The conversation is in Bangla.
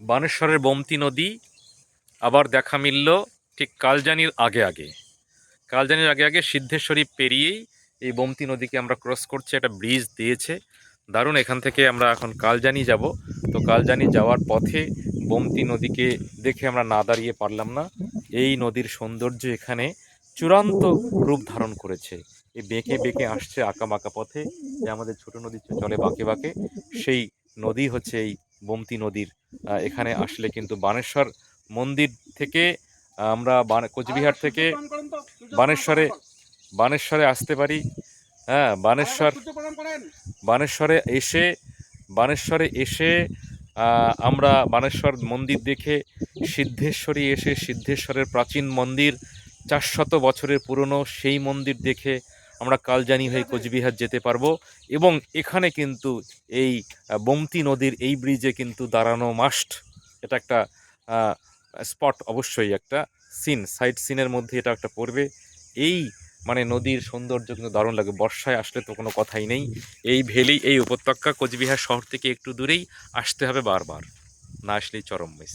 বানেশ্বরের বমতি নদী, আবার দেখা মিলল ঠিক কালজানির আগে আগে। কালজানির আগে আগে সিদ্ধেশ্বরী পেরিয়েই এই বমতি নদীকে আমরা ক্রস করছি, একটা ব্রিজ দিয়েছে। দারুণ, এখান থেকে আমরা এখন কালজানি যাব। তো কালজানি যাওয়ার পথে বমতি নদীকে দেখে আমরা না দাঁড়িয়ে পারলাম না। এই নদীর সৌন্দর্য এখানে চূড়ান্ত রূপ ধারণ করেছে। এই বেঁকে বেঁকে আসছে আঁকা বাঁকা পথে। যে আমাদের ছোট নদী চলে বাঁকে বাঁকে, সেই নদী হচ্ছে এই বমতি নদীর এখানে আসলে কিন্তু বানেশ্বর মন্দির থেকে আমরা কোচবিহার থেকে বানেশ্বরে বানেশ্বরে আসতে পারি। হ্যাঁ বানেশ্বর বানেশ্বরে এসে বানেশ্বরে এসে আমরা বানেশ্বর মন্দির দেখে সিদ্ধেশ্বরী এসে সিদ্ধেশ্বরের প্রাচীন মন্দির চারশত বছরের পুরনো সেই মন্দির দেখে আমরা কালজানি হয়ে কোচবিহার যেতে পারব। এবং এখানে কিন্তু এই বমতি নদীর এই ব্রিজে কিন্তু দাঁড়ানো মাস্ট এটা একটা স্পট অবশ্যই একটা সিন সাইড সিনের মধ্যে এটা একটা পড়বে। এই মানে নদীর সৌন্দর্য কিন্তু দারুণ লাগে। বর্ষায় আসলে তো কোনো কথাই নেই। এই ভ্যালি এই উপত্যকা কোচবিহার শহর থেকে একটু দূরেই আসতে হবে বারবার। না আসলেই চরম মিস